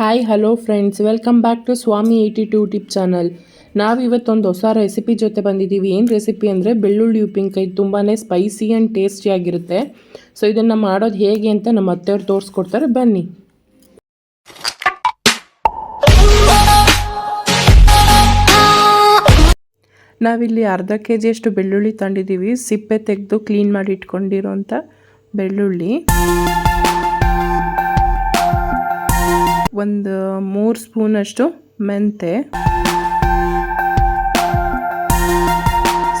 Hi hello friends welcome back to Swami eighty two tip channel ನಾವು ಇವತ್ತೊಂದು ಹೊಸ recipe ಜೊತೆ ಬಂದಿದ್ದೀವಿ. ಏನು ರೆಸಿಪಿ ಅಂದರೆ ಬೆಳ್ಳುಳ್ಳಿ ಉಪ್ಪಿನಕಾಯಿ ತುಂಬಾ ಸ್ಪೈಸಿ ಆ್ಯಂಡ್ ಟೇಸ್ಟಿಯಾಗಿರುತ್ತೆ ಸೊ ಇದನ್ನು ಮಾಡೋದು ಹೇಗೆ ಅಂತ ನಮ್ಮ ಅತ್ತೆಯವ್ರು ತೋರಿಸ್ಕೊಡ್ತಾರೆ. ಬನ್ನಿ. ನಾವಿಲ್ಲಿ ಅರ್ಧ ಕೆ ಜಿಯಷ್ಟು ಬೆಳ್ಳುಳ್ಳಿ ತಂದಿದ್ದೀವಿ. ಸಿಪ್ಪೆ ತೆಗೆದು ಕ್ಲೀನ್ ಮಾಡಿ ಇಟ್ಕೊಂಡಿರೋಂಥ ಬೆಳ್ಳುಳ್ಳಿ. ಒಂದು ಮೂರು ಸ್ಪೂನಷ್ಟು ಮೆಂತೆ.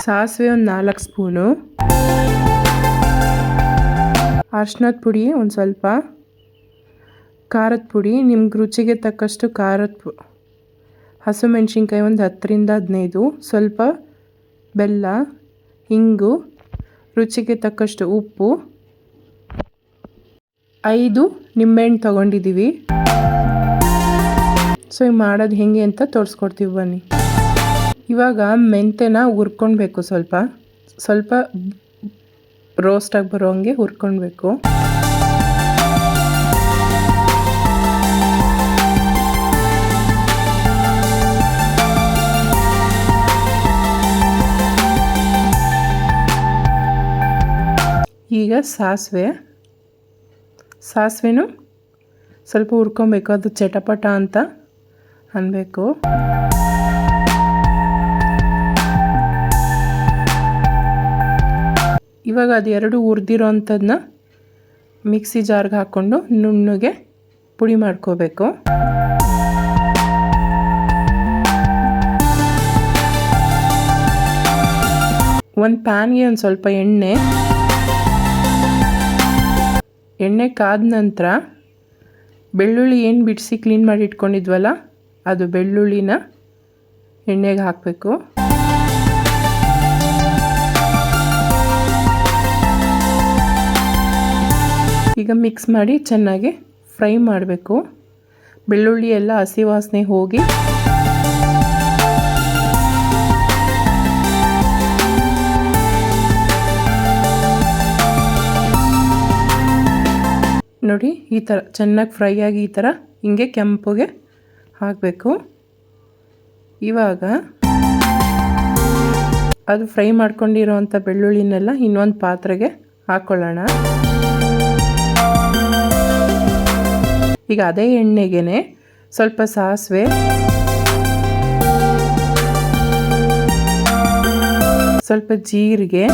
ಸಾಸಿವೆ ಒಂದು ನಾಲ್ಕು ಸ್ಪೂನು ಅರ್ಶಿನದ ಪುಡಿ ಒಂದು ಸ್ವಲ್ಪ. ಖಾರದ ಪುಡಿ, ನಿಮ್ಗೆ ರುಚಿಗೆ ತಕ್ಕಷ್ಟು ಖಾರದ ಪು ಹಸಿಮೆಣ್ಸಿನ್ಕಾಯಿ ಒಂದು ಹತ್ತರಿಂದ ಹದಿನೈದು. ಸ್ವಲ್ಪ ಬೆಲ್ಲ, ಹಿಂಗು, ರುಚಿಗೆ ತಕ್ಕಷ್ಟು ಉಪ್ಪು. ಐದು ನಿಂಬೆಹಣ್ಣು ತೊಗೊಂಡಿದ್ದೀವಿ ಸೊ ಈಗ ಮಾಡೋದು ಹೇಗೆ ಅಂತ ತೋರಿಸ್ಕೊಡ್ತೀವಿ ಬನ್ನಿ. ಇವಾಗ ಮೆಂತೆನ ಹುರ್ಕೊಳ್ಬೇಕು ಸ್ವಲ್ಪ. ಸ್ವಲ್ಪ ರೋಸ್ಟಾಗಿ ಬರೋ ಹಂಗೆ ಹುರ್ಕೊಳ್ಬೇಕು ಈಗ ಸಾಸಿವೆ. ಸಾಸಿವೆನೂ ಸ್ವಲ್ಪ ಹುರ್ಕೊಬೇಕು ಅದು ಚಟಪಟ ಅಂತ. ಅನ್ನಬೇಕು ಇವಾಗ ಅದು ಎರಡು ಹುರಿದಿರೋ ಅಂಥದ್ದನ್ನ ಮಿಕ್ಸಿ ಜಾರ್ಗೆ ಹಾಕ್ಕೊಂಡು ನುಣ್ಣಗೆ ಪುಡಿ ಮಾಡ್ಕೋಬೇಕು. ಒಂದು ಪ್ಯಾನ್ಗೆ ಒಂದು ಸ್ವಲ್ಪ ಎಣ್ಣೆ. ಎಣ್ಣೆ ಕಾದ ನಂತರ ಬೆಳ್ಳುಳ್ಳಿ ಏನು ಬಿಡಿಸಿ ಕ್ಲೀನ್ ಮಾಡಿ ಇಟ್ಕೊಂಡಿದ್ವಲ್ಲ ಅದು ಬೆಳ್ಳುಳ್ಳಿನ ಎಣ್ಣೆಗೆ ಹಾಕಬೇಕು. ಈಗ ಮಿಕ್ಸ್ ಮಾಡಿ ಚೆನ್ನಾಗಿ ಫ್ರೈ ಮಾಡಬೇಕು. ಬೆಳ್ಳುಳ್ಳಿ ಎಲ್ಲ ಹಸಿ ವಾಸನೆ ಹೋಗಿ ನೋಡಿ ಈ ಥರ ಚೆನ್ನಾಗಿ ಫ್ರೈ ಆಗಿ ಈ ಥರ ಹಿಂಗೆ ಕೆಂಪುಗೆ ಹಾಕಬೇಕು. ಇವಾಗ ಅದು ಫ್ರೈ ಮಾಡ್ಕೊಂಡಿರೋವಂಥ ಬೆಳ್ಳುಳ್ಳಿನೆಲ್ಲ ಇನ್ನೊಂದು ಪಾತ್ರೆಗೆ ಹಾಕ್ಕೊಳ್ಳೋಣ ಈಗ ಅದೇ ಎಣ್ಣೆಗೆ ಸ್ವಲ್ಪ ಸಾಸಿವೆ, ಸ್ವಲ್ಪ ಜೀರಿಗೆ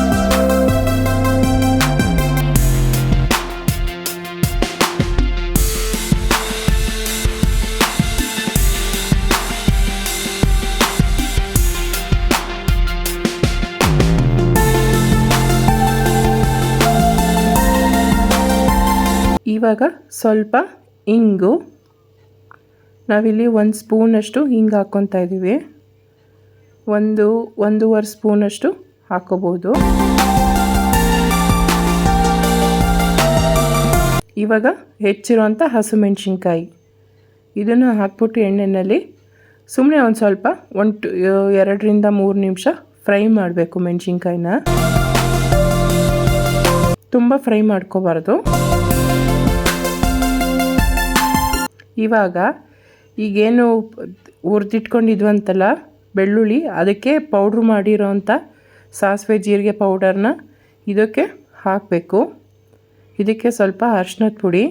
ಇವಾಗ ಸ್ವಲ್ಪ ಇಂಗು. ನಾವಿಲ್ಲಿ ಒಂದು ಸ್ಪೂನಷ್ಟು ಹಿಂಗೆ ಹಾಕ್ಕೊತಾ ಇದ್ದೀವಿ ಒಂದು, ಒಂದೂವರೆ ಸ್ಪೂನಷ್ಟು ಹಾಕೋಬೋದು. ಇವಾಗ ಹೆಚ್ಚಿರುವಂಥ ಹಸಿಮೆಣ್ಸಿನ್ಕಾಯಿ. ಇದನ್ನು ಹಾಕ್ಬಿಟ್ಟು ಎಣ್ಣೆಯಲ್ಲಿ ಸುಮ್ಮನೆ ಒಂದು ಸ್ವಲ್ಪ ಒಂದು ಎರಡರಿಂದ ಮೂರು ನಿಮಿಷ ಫ್ರೈ ಮಾಡಬೇಕು ಮೆಣಸಿನ್ಕಾಯಿನ. ತುಂಬ ಫ್ರೈ ಮಾಡ್ಕೋಬಾರ್ದು. ಇವಾಗ ಈಗೇನು ಹುರಿದಿಟ್ಕೊಂಡಿದ್ವಂತಲ್ಲ, ಬೆಳ್ಳುಳ್ಳಿ, ಅದಕ್ಕೆ ಪೌಡ್ರ್ ಮಾಡಿರೋ ಅಂಥ ಸಾಸಿವೆ ಜೀರಿಗೆ ಪೌಡರ್ನ ಇದಕ್ಕೆ ಹಾಕಬೇಕು. ಇದಕ್ಕೆ ಸ್ವಲ್ಪ ಅರ್ಶಿನದ ಪುಡಿ.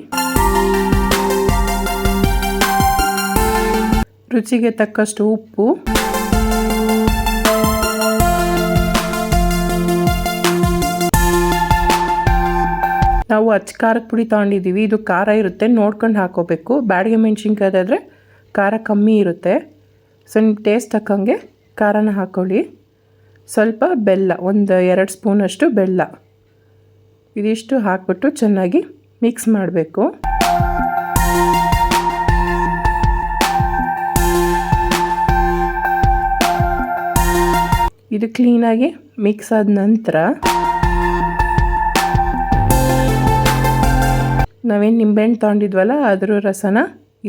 ರುಚಿಗೆ ತಕ್ಕಷ್ಟು ಉಪ್ಪು. ನಾವು ಅಚ್ಚ ಖಾರದ ಪುಡಿ ತೊಗೊಂಡಿದ್ದೀವಿ. ಇದು ಖಾರ ಇರುತ್ತೆ. ನೋಡ್ಕೊಂಡು ಹಾಕೋಬೇಕು. ಬ್ಯಾಡಿಗೆ ಮೆಣಸಿನ್ಕಾಯ್ದಾದರೆ ಖಾರ ಕಮ್ಮಿ ಇರುತ್ತೆ. ಸೊ ನಿಮ್ಮ ಟೇಸ್ಟ್ ತಕ್ಕಂಗೆ ಖಾರನ ಹಾಕ್ಕೊಳ್ಳಿ ಸ್ವಲ್ಪ ಬೆಲ್ಲ, ಒಂದು ಎರಡು ಸ್ಪೂನಷ್ಟು ಬೆಲ್ಲ. ಇದಿಷ್ಟು ಹಾಕ್ಬಿಟ್ಟು ಚೆನ್ನಾಗಿ ಮಿಕ್ಸ್ ಮಾಡಬೇಕು. ಇದು ಕ್ಲೀನಾಗಿ ಮಿಕ್ಸ್ ಆದ ನಂತರ ನಾವೇನು ನಿಂಬೆಹಣ್ಣು ತೊಗೊಂಡಿದ್ವಲ್ಲ, ಅದ್ರ ರಸನ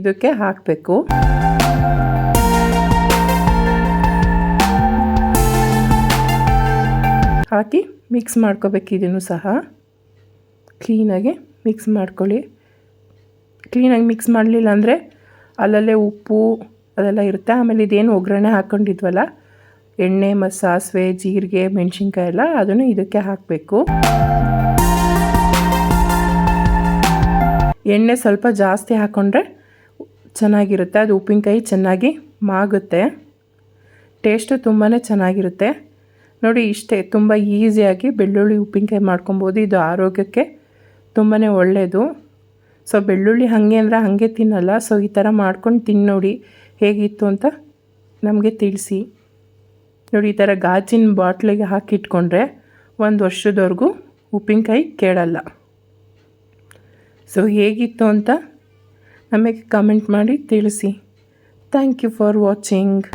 ಇದಕ್ಕೆ ಹಾಕಬೇಕು. ಹಾಕಿ ಮಿಕ್ಸ್ ಮಾಡ್ಕೋಬೇಕು ಇದನ್ನು ಸಹ. ಕ್ಲೀನಾಗಿ ಮಿಕ್ಸ್ ಮಾಡ್ಕೊಳ್ಳಿ. ಕ್ಲೀನಾಗಿ ಮಿಕ್ಸ್ ಮಾಡಲಿಲ್ಲ ಅಂದರೆ ಅಲ್ಲಲ್ಲೇ ಉಪ್ಪು ಅದೆಲ್ಲ ಇರುತ್ತೆ. ಆಮೇಲೆ ಇದೇನು ಒಗ್ಗರಣೆ ಹಾಕ್ಕೊಂಡಿದ್ವಲ್ಲ ಎಣ್ಣೆ ಮತ್ತು ಸಾಸಿವೆ ಜೀರಿಗೆ, ಮೆಣಸಿನ್ಕಾಯಿ ಎಲ್ಲ ಅದನ್ನು ಇದಕ್ಕೆ ಹಾಕಬೇಕು. ಎಣ್ಣೆ ಸ್ವಲ್ಪ ಜಾಸ್ತಿ ಹಾಕ್ಕೊಂಡ್ರೆ ಚೆನ್ನಾಗಿರುತ್ತೆ. ಅದು ಉಪ್ಪಿನಕಾಯಿ ಚೆನ್ನಾಗಿ ಮಾಗುತ್ತೆ. ಟೇಸ್ಟು ತುಂಬಾ ಚೆನ್ನಾಗಿರುತ್ತೆ. ನೋಡಿ, ಇಷ್ಟೇ. ತುಂಬ ಈಸಿಯಾಗಿ ಬೆಳ್ಳುಳ್ಳಿ ಉಪ್ಪಿನಕಾಯಿ ಮಾಡ್ಕೊಬೋದು. ಇದು ಆರೋಗ್ಯಕ್ಕೆ ತುಂಬಾ ಒಳ್ಳೆಯದು ಸೊ ಬೆಳ್ಳುಳ್ಳಿ ಹಾಗೆ ಅಂದರೆ ಹಾಗೆ ತಿನ್ನಲ್ಲ. ಸೊ ಈ ಥರ ಮಾಡ್ಕೊಂಡು ತಿನ್ನೋಡಿ ಹೇಗಿತ್ತು ಅಂತ ನಮಗೆ ತಿಳಿಸಿ. ನೋಡಿ, ಈ ಥರ ಗಾಜಿನ ಬಾಟ್ಲಿಗೆ ಹಾಕಿಟ್ಕೊಂಡ್ರೆ ಒಂದು ವರ್ಷದವರೆಗೂ ಉಪ್ಪಿನಕಾಯಿ ಕೇಳಲ್ಲ. ಸೊ ಹೇಗಿತ್ತು ಅಂತ ನಮಗೆ ಕಮೆಂಟ್ ಮಾಡಿ ತಿಳಿಸಿ. Thank you for watching